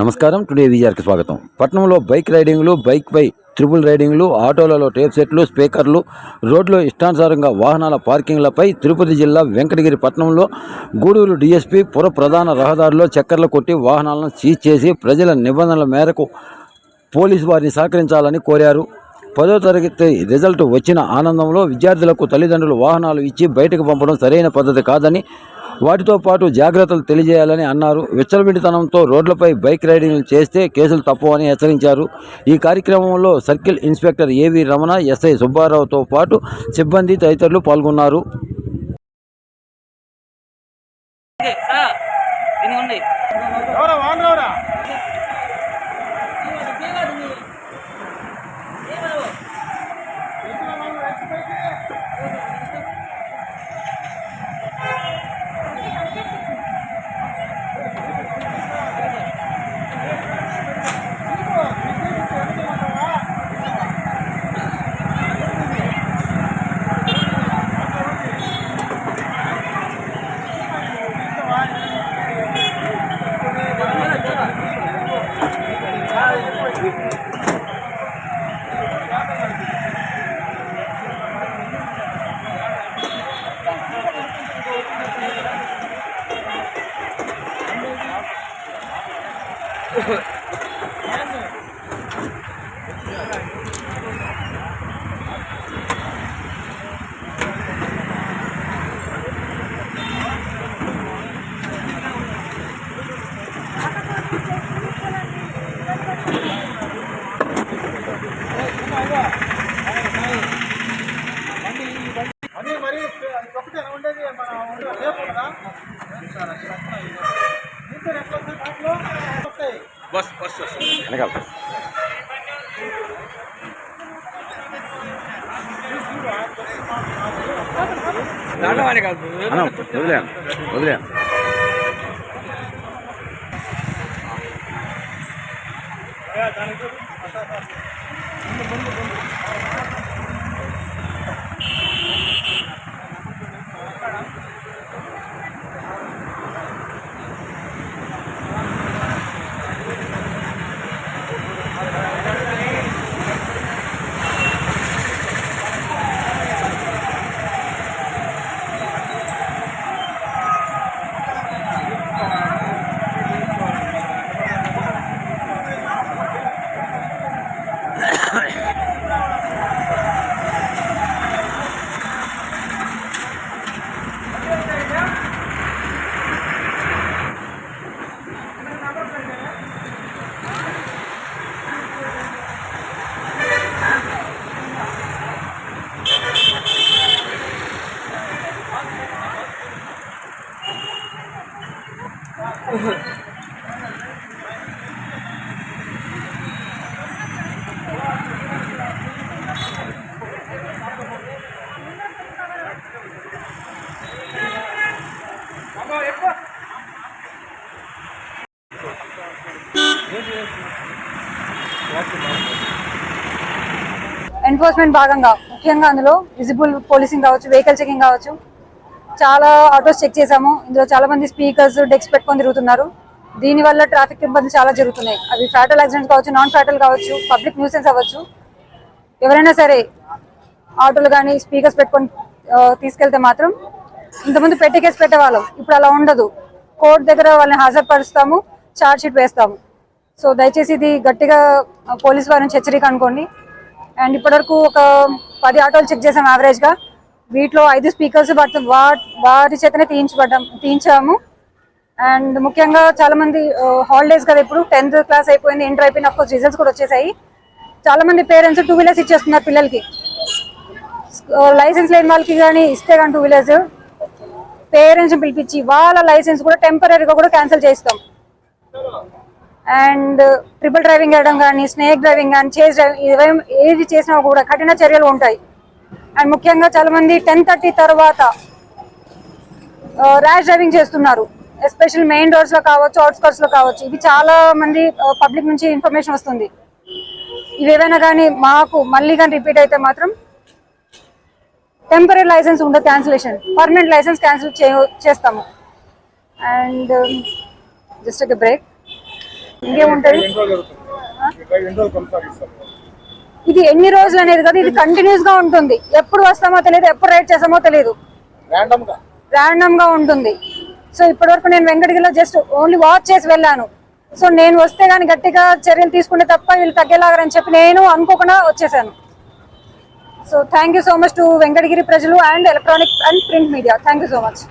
నమస్కారం. టుడే విజయార్కి స్వాగతం. పట్నంలో బైక్ రైడింగ్లు బైక్ పై రైడింగ్లు ఆటోలలో టేప్ సెట్లు స్పీకర్లు రోడ్లో ఇష్టానుసారంగా వాహనాల పార్కింగ్లపై తిరుపతి జిల్లా వెంకటగిరి పట్టణంలో గూడూరు డీఎస్పీ పుర ప్రధాన రహదారిలో చక్కర్లు కొట్టి వాహనాలను సీజ్ చేసి ప్రజల నిబంధనల మేరకు పోలీసు వారిని సహకరించాలని కోరారు. పదో తరగతి రిజల్ట్ వచ్చిన ఆనందంలో విద్యార్థులకు తల్లిదండ్రులు వాహనాలు ఇచ్చి బయటకు పంపడం సరైన పద్ధతి కాదని వాటితో పాటు జాగ్రత్తలు తెలియజేయాలని అన్నారు. విచ్చలవిడితనంతో రోడ్లపై బైక్ రైడింగ్లు చేస్తే కేసులు తప్పవని హెచ్చరించారు. ఈ కార్యక్రమంలో సర్కిల్ ఇన్స్పెక్టర్ ఏవి రమణ ఎస్ఐ సుబ్బారావుతో పాటు సిబ్బంది తదితరులు పాల్గొన్నారు. అని మరి ఒకటే ఉండేది మన రేపు కదా వస్తాయి బస్ బస్ బస్ వెనకాల దాంట్లో వాడి ఎన్ఫోర్స్మెంట్ భాగంగా ముఖ్యంగా అందులో విజిబుల్ పోలీసింగ్ కావచ్చు వెహికల్ చెకింగ్ కావచ్చు చాలా ఆటోస్ చెక్ చేశాము. ఇందులో చాలా మంది స్పీకర్స్ డెక్స్ పెట్టుకొని తిరుగుతున్నారు. దీనివల్ల ట్రాఫిక్ ఇబ్బందులు చాలా జరుగుతున్నాయి. అవి ఫ్యాటల్ యాక్సిడెంట్ కావచ్చు నాన్ ఫ్యాటల్ కావచ్చు పబ్లిక్ న్యూసెన్స్ అవ్వచ్చు. ఎవరైనా సరే ఆటోలు కానీ స్పీకర్స్ పెట్టుకొని తీసుకెళ్తే మాత్రం ఇంతకుముందు పెట్టి కేసు పెట్టేవాళ్ళం. ఇప్పుడు అలా ఉండదు. కోర్టు దగ్గర వాళ్ళని హాజరుపరుస్తాము ఛార్జ్ షీట్ వేస్తాము. సో దయచేసి ఇది గట్టిగా పోలీస్ వారి నుంచి హెచ్చరిక అనుకోండి. అండ్ ఇప్పటివరకు ఒక పది ఆటోలు చెక్ చేసాం యావరేజ్గా వీటిలో ఐదు స్పీకర్స్ పడుతుంది వా- వారి చేతనే తీయించబడ్డాం తీయించాము. అండ్ ముఖ్యంగా చాలా మంది హాలిడేస్ కదా ఇప్పుడు టెన్త్ క్లాస్ అయిపోయింది ఇంటర్ అయిపోయింది ఆఫ్ కోర్స్ రిజల్ట్స్ కూడా వచ్చేసాయి. చాలా మంది పేరెంట్స్ టూ వీలర్స్ ఇచ్చేస్తున్నారు పిల్లలకి. లైసెన్స్ లేని వాళ్ళకి కానీ ఇస్తే కానీ టూ వీలర్స్ పేరెంట్స్ని పిలిపించి వాళ్ళ లైసెన్స్ కూడా టెంపరీగా కూడా క్యాన్సిల్ చేస్తాం అండ్ ట్రిపుల్ డ్రైవింగ్ వేయడం కానీ స్నేక్ డ్రైవింగ్ కానీ చేజ్ డ్రైవింగ్ ఏది చేసినా కూడా కఠిన చర్యలు ఉంటాయి. అండ్ ముఖ్యంగా చాలా మంది టెన్ థర్టీ తర్వాత ర్యాష్ డ్రైవింగ్ చేస్తున్నారు. ఎస్పెషల్ మెయిన్ డోర్స్లో కావచ్చు అవుట్స్కర్ట్స్లో కావచ్చు. ఇవి చాలా మంది పబ్లిక్ నుంచి ఇన్ఫర్మేషన్ వస్తుంది. ఇవేవైనా కానీ మాకు మళ్ళీ కానీ రిపీట్ అయితే మాత్రం టెంపరీ లైసెన్స్ ఉండదు క్యాన్సిలేషన్ పర్మనెంట్ లైసెన్స్ క్యాన్సిల్ చేస్తాము. అండ్ జస్ట్ ఒక బ్రేక్ ఇంకేముంటది? ఇది ఎన్ని రోజులు అనేది కదా ఇది కంటిన్యూస్గా ఉంటుంది. ఎప్పుడు వస్తామో తెలియదు ఎప్పుడు రైడ్ చేస్తామో తెలియదు ర్యాండమ్గా. ఉంటుంది. సో ఇప్పటివరకు నేను వెంకటగిరిలో జస్ట్ ఓన్లీ వాచ్ చేసి వెళ్ళాను. సో నేను వస్తే గానీ గట్టిగా చర్యలు తీసుకుంటే తప్ప వీళ్ళు తగ్గేలాగరని చెప్పి నేను అనుకోకుండా వచ్చేసాను. So thank you so much to Venkatagiri ప్రజలు and electronic and print media thank so much